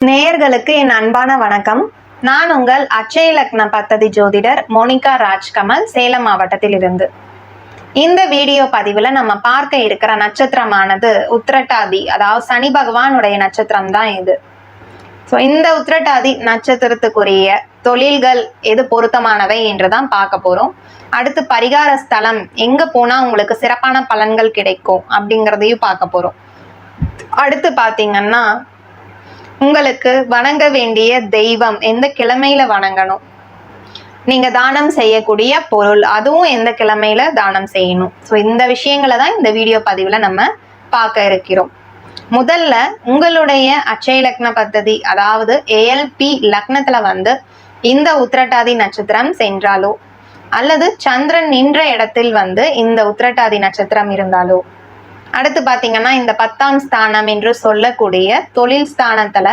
நேயர்களுக்கு என் அன்பான வணக்கம். நான் உங்கள் அச்சய லக்ன பத்ததி ஜோதிடர் மோனிகா ராஜ்கமல் சேலம் மாவட்டத்தில் இருந்து இந்த வீடியோ பதிவில் நம்ம பார்க்க இருக்கிற நட்சத்திரமானது உத்திரட்டாதி அதாவது சனி பகவானுடைய நட்சத்திரம் தான் இது. ஸோ இந்த உத்திரட்டாதி நட்சத்திரத்துக்குரிய தொழில்கள் எது பொருத்தமானவை என்று தான் பார்க்க போகிறோம் அடுத்து பரிகார ஸ்தலம் எங்கே போனால் உங்களுக்கு சிறப்பான பலன்கள் கிடைக்கும் அப்படிங்கிறதையும் பார்க்க போகிறோம் அடுத்து பார்த்தீங்கன்னா உங்களுக்கு வணங்க வேண்டிய தெய்வம் எந்த கிழமையில வணங்கணும்? நீங்க தானம் செய்யக்கூடிய பொருள் அதுவும் எந்த கிழமையில தானம் செய்யணும்? ஸோ இந்த விஷயங்களை தான் இந்த வீடியோ பதிவில் நம்ம பார்க்க இருக்கிறோம். முதல்ல உங்களுடைய அச்சய லக்ன பദ്ധதி அதாவது ஏஎல்பி லக்னத்துல வந்து இந்த உத்திரட்டாதி நட்சத்திரம் சென்றாலோ அல்லது சந்திரன் நின்ற இடத்தில் வந்து இந்த உத்திரட்டாதி நட்சத்திரம் இருந்தாலோ அடுத்து பார்த்தீங்கன்னா இந்த பத்தாம் ஸ்தானம் என்று சொல்லக்கூடிய தொழில் ஸ்தானத்துல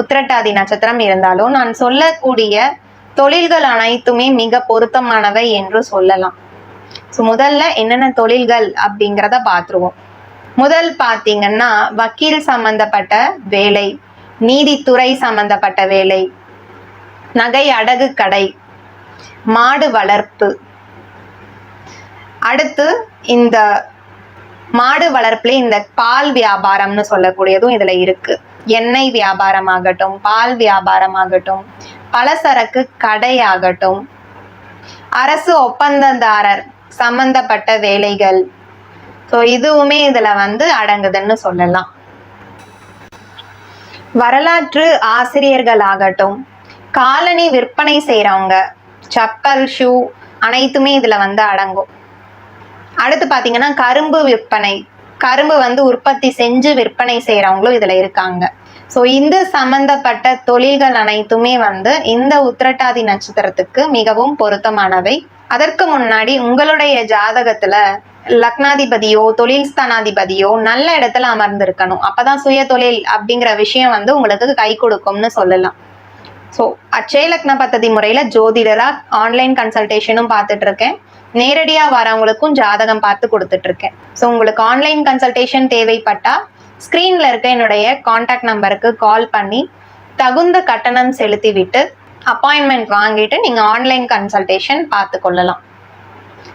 உத்திரட்டாதி நட்சத்திரம் இருந்தாலும் நான் சொல்லக்கூடிய தொழில்கள் அனைத்துமே மிக பொருத்தமானவை என்று சொல்லலாம். ஸோ முதல்ல என்னென்ன தொழில்கள் அப்படிங்கிறத பார்த்துருவோம் முதல் பார்த்தீங்கன்னா வக்கீல் சம்பந்தப்பட்ட வேலை நீதித்துறை சம்பந்தப்பட்ட வேலை நகை அடகு கடை மாடு வளர்ப்பு. அடுத்து இந்த மாடு வளர்ப்புல இந்த பால் வியாபாரம்னு சொல்லக்கூடியதும் இதுல இருக்கு. எண்ணெய் வியாபாரம் ஆகட்டும் பால் வியாபாரம் ஆகட்டும் பலசரக்கு கடை ஆகட்டும் அரசு ஒப்பந்ததாரர் சம்பந்தப்பட்ட வேலைகள். ஸோ இதுவுமே இதுல வந்து அடங்குதுன்னு சொல்லலாம். வரலாற்று ஆசிரியர்கள் ஆகட்டும் காலனி விற்பனை செய்கிறவங்க சப்பல் ஷூ அனைத்துமே இதுல வந்து அடங்கும். அடுத்து பார்த்தீங்கன்னா கரும்பு விற்பனை. கரும்பு வந்து உற்பத்தி செஞ்சு விற்பனை செய்கிறவங்களும் இதில் இருக்காங்க. ஸோ இந்த சம்பந்தப்பட்ட தொழில்கள் அனைத்துமே வந்து இந்த உத்திரட்டாதி நட்சத்திரத்துக்கு மிகவும் பொருத்தமானவை. அதற்கு முன்னாடி உங்களுடைய ஜாதகத்துல லக்னாதிபதியோ தொழில் ஸ்தானாதிபதியோ நல்ல இடத்துல அமர்ந்திருக்கணும். அப்பதான் சுய தொழில் அப்படிங்கிற விஷயம் வந்து உங்களுக்கு கை கொடுக்கும்னு சொல்லலாம். ஸோ அச்சய லக்ன பத்ததி முறையில் ஜோதிடராக ஆன்லைன் கன்சல்டேஷனும் பார்த்துட்டு இருக்கேன். நேரடியாக வரவங்களுக்கும் ஜாதகம் பார்த்து கொடுத்துட்டு இருக்கேன் ஸோ உங்களுக்கு ஆன்லைன் கன்சல்டேஷன் தேவைப்பட்டா ஸ்க்ரீனில் இருக்க என்னுடைய காண்டாக்ட் நம்பருக்கு கால் பண்ணி தகுந்த கட்டணம் செலுத்தி விட்டு அப்பாயின்மெண்ட் வாங்கிட்டு நீங்கள் ஆன்லைன் கன்சல்டேஷன் பார்த்து கொள்ளலாம்.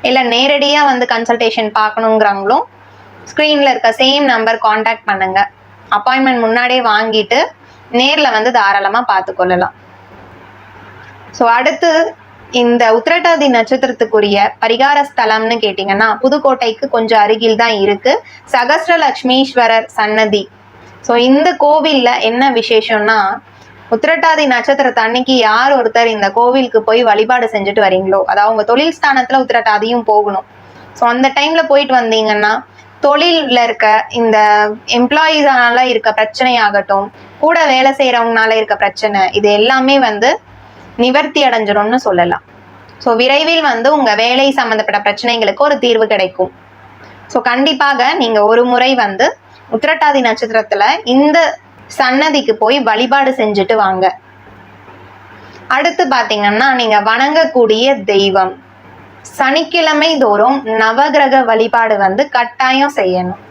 இல்லை நேரடியாக வந்து கன்சல்டேஷன் பார்க்கணுங்கிறவங்களும் ஸ்க்ரீனில் இருக்க சேம் நம்பர் காண்டாக்ட் பண்ணுங்க. அப்பாயின்மெண்ட் முன்னாடியே வாங்கிட்டு நேரில் வந்து தாராளமாக பார்த்து கொள்ளலாம். ஸோ அடுத்து இந்த உத்திரட்டாதி நட்சத்திரத்துக்குரிய பரிகார ஸ்தலம்னு கேட்டிங்கன்னா புதுக்கோட்டைக்கு கொஞ்சம் அருகில் தான் இருக்கு. சகஸ்ர லக்ஷ்மீஸ்வரர் சன்னதி. ஸோ இந்த கோவிலில் என்ன விசேஷம்னா உத்திரட்டாதி நட்சத்திரத்தை அன்னைக்கு யார் ஒருத்தர் இந்த கோவிலுக்கு போய் வழிபாடு செஞ்சுட்டு வரீங்களோ அதாவது அவங்க தொழில் ஸ்தானத்தில் உத்திரட்டாதியும் போகணும். ஸோ அந்த டைம்ல போயிட்டு வந்தீங்கன்னா தொழிலில் இருக்க இந்த எம்ப்ளாயீஸால இருக்க பிரச்சனை ஆகட்டும் கூட வேலை செய்யறவங்கனால இருக்க பிரச்சனை இது எல்லாமே வந்து நிவர்த்தி அடைஞ்சிடும்னு சொல்லலாம். ஸோ விரைவில் வந்து உங்க வேலை சம்பந்தப்பட்ட பிரச்சனைகளுக்கு ஒரு தீர்வு கிடைக்கும். ஸோ கண்டிப்பாக நீங்க ஒரு முறை வந்து உத்திரட்டாதி நட்சத்திரத்துல இந்த சன்னதிக்கு போய் வழிபாடு செஞ்சுட்டு வாங்க. அடுத்து பாத்தீங்கன்னா நீங்க வணங்கக்கூடிய தெய்வம். சனிக்கிழமை தோறும் நவகிரக வழிபாடு வந்து கட்டாயம் செய்யணும்.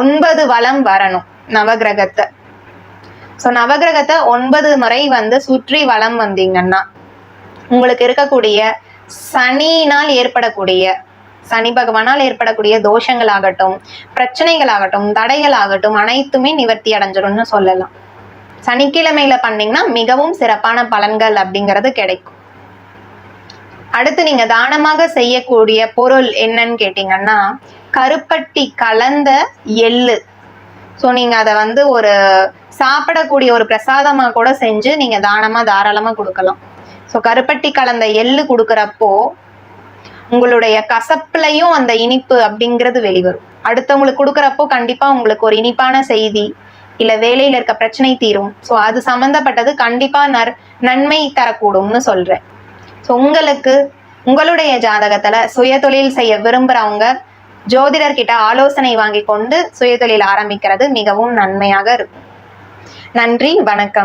ஒன்பது வளம் வரணும் நவகிரகத்தை. ஸோ நவகிரகத்தை ஒன்பது முறை வந்து சுற்றி வளம் வந்தீங்கன்னா உங்களுக்கு இருக்கக்கூடிய சனியினால் ஏற்படக்கூடிய சனி பகவானால் ஏற்படக்கூடிய தோஷங்கள் ஆகட்டும் பிரச்சனைகள் ஆகட்டும் தடைகள் ஆகட்டும் அனைத்துமே நிவர்த்தி அடைஞ்சிடும்னு சொல்லலாம். சனிக்கிழமையில பண்ணீங்கன்னா மிகவும் சிறப்பான பலன்கள் அப்படிங்கிறது கிடைக்கும். அடுத்து நீங்க தானமாக செய்யக்கூடிய பொருள் என்னன்னு கேட்டீங்கன்னா கருப்பட்டி கலந்த எள்ளு. ஸோ நீங்கள் அதை வந்து ஒரு சாப்பிடக்கூடிய ஒரு பிரசாதமாக கூட செஞ்சு நீங்கள் தானமாக தாராளமாக கொடுக்கலாம். ஸோ கருப்பட்டி கலந்த எள்ளு கொடுக்குறப்போ உங்களுடைய கசப்புலையும் அந்த இனிப்பு அப்படிங்கிறது வெளிவரும். அடுத்தவங்களுக்கு கொடுக்குறப்போ கண்டிப்பாக உங்களுக்கு ஒரு இனிப்பான செய்தி இல்லை வேலையில் இருக்க பிரச்சனை தீரும். ஸோ அது சம்மந்தப்பட்டது கண்டிப்பாக நற் நன்மை தரக்கூடும்னு சொல்கிறேன் ஸோ உங்களுக்கு உங்களுடைய ஜாதகத்தில் சுய தொழில் செய்ய விரும்புகிறவங்க ஜோதிடர்கிட்ட ஆலோசனை வாங்கி கொண்டு சுயதொழில் ஆரம்பிக்கிறது மிகவும் நன்மையாக இருக்கும். நன்றி வணக்கம்.